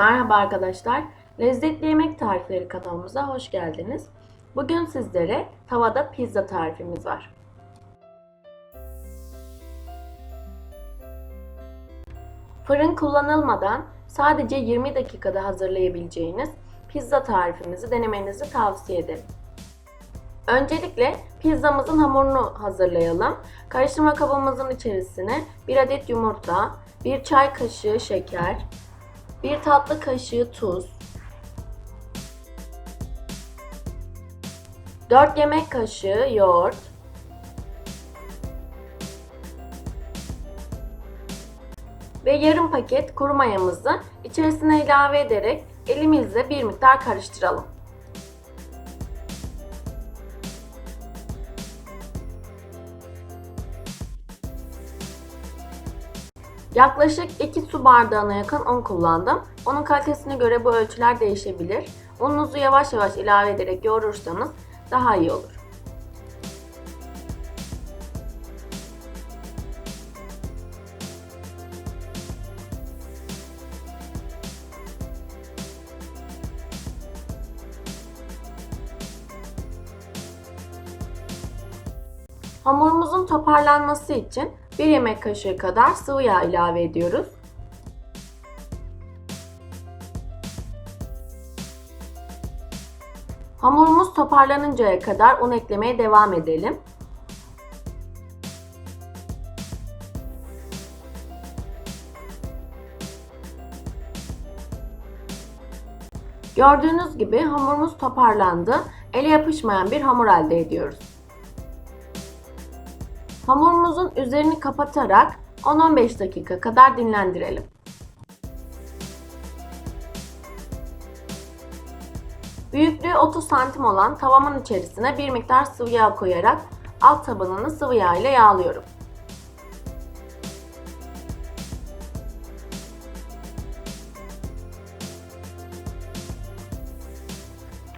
Merhaba arkadaşlar. Lezzetli Yemek Tarifleri kanalımıza hoş geldiniz. Bugün sizlere tavada pizza tarifimiz var. Fırın kullanılmadan sadece 20 dakikada hazırlayabileceğiniz pizza tarifimizi denemenizi tavsiye ederim. Öncelikle pizzamızın hamurunu hazırlayalım. Karıştırma kabımızın içerisine 1 adet yumurta, 1 çay kaşığı şeker, 1 tatlı kaşığı tuz, 4 yemek kaşığı yoğurt, ve yarım paket kuru mayamızı içerisine ilave ederek elimizle bir miktar karıştıralım. Yaklaşık 2 su bardağına yakın un kullandım. Onun kalitesine göre bu ölçüler değişebilir. Ununuzu yavaş yavaş ilave ederek yoğurursanız daha iyi olur. Hamurumuzun toparlanması için 1 yemek kaşığı kadar sıvı yağ ilave ediyoruz. Hamurumuz toparlanıncaya kadar un eklemeye devam edelim. Gördüğünüz gibi hamurumuz toparlandı. Ele yapışmayan bir hamur elde ediyoruz. Hamurumuzun üzerini kapatarak 10-15 dakika kadar dinlendirelim. Büyüklüğü 30 santim olan tavamın içerisine bir miktar sıvı yağ koyarak alt tabanını sıvı yağ ile yağlıyorum.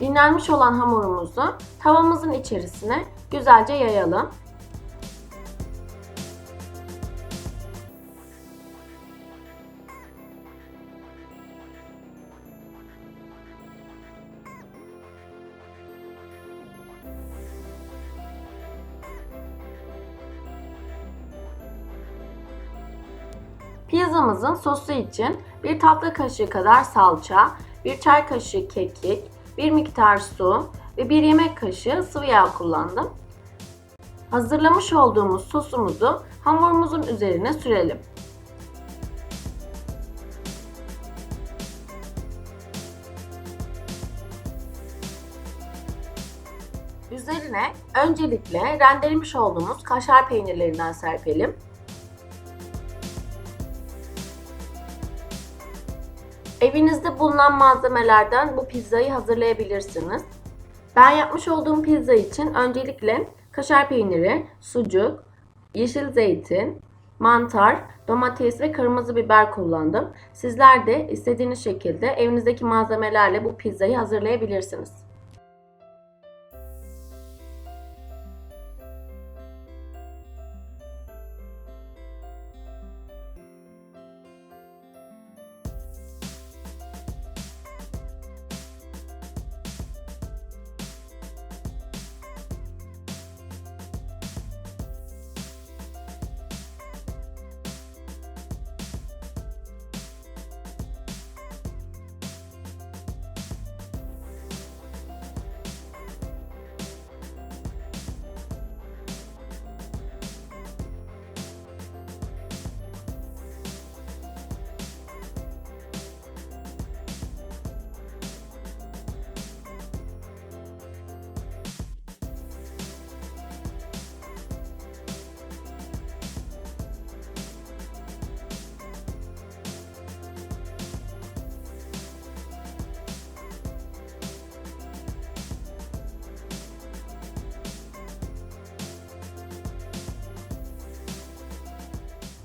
Dinlenmiş olan hamurumuzu tavamızın içerisine güzelce yayalım. Pizzamızın sosu için bir tatlı kaşığı kadar salça, bir çay kaşığı kekik, bir miktar su ve bir yemek kaşığı sıvı yağ kullandım. Hazırlamış olduğumuz sosumuzu hamurumuzun üzerine sürelim. Üzerine öncelikle rendelemiş olduğumuz kaşar peynirlerinden serpelim. Evinizde bulunan malzemelerden bu pizzayı hazırlayabilirsiniz. Ben yapmış olduğum pizza için öncelikle kaşar peyniri, sucuk, yeşil zeytin, mantar, domates ve kırmızı biber kullandım. Sizler de istediğiniz şekilde evinizdeki malzemelerle bu pizzayı hazırlayabilirsiniz.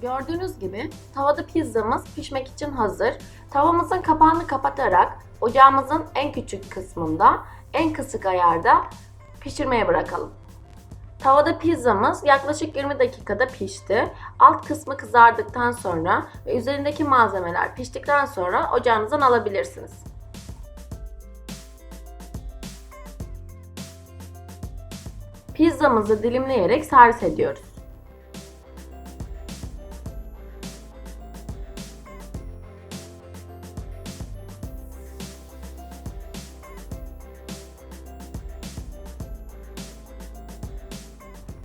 Gördüğünüz gibi tavada pizzamız pişmek için hazır. Tavamızın kapağını kapatarak ocağımızın en küçük kısmında en kısık ayarda pişirmeye bırakalım. Tavada pizzamız yaklaşık 20 dakikada pişti. Alt kısmı kızardıktan sonra ve üzerindeki malzemeler piştikten sonra ocağınızdan alabilirsiniz. Pizzamızı dilimleyerek servis ediyoruz.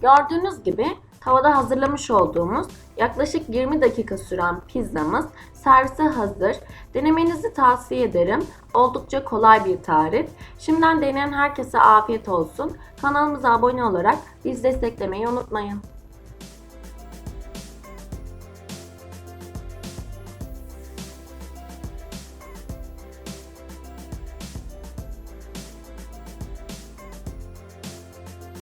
Gördüğünüz gibi tavada hazırlamış olduğumuz yaklaşık 20 dakika süren pizzamız servise hazır. Denemenizi tavsiye ederim. Oldukça kolay bir tarif. Şimdiden deneyen herkese afiyet olsun. Kanalımıza abone olarak bizi desteklemeyi unutmayın.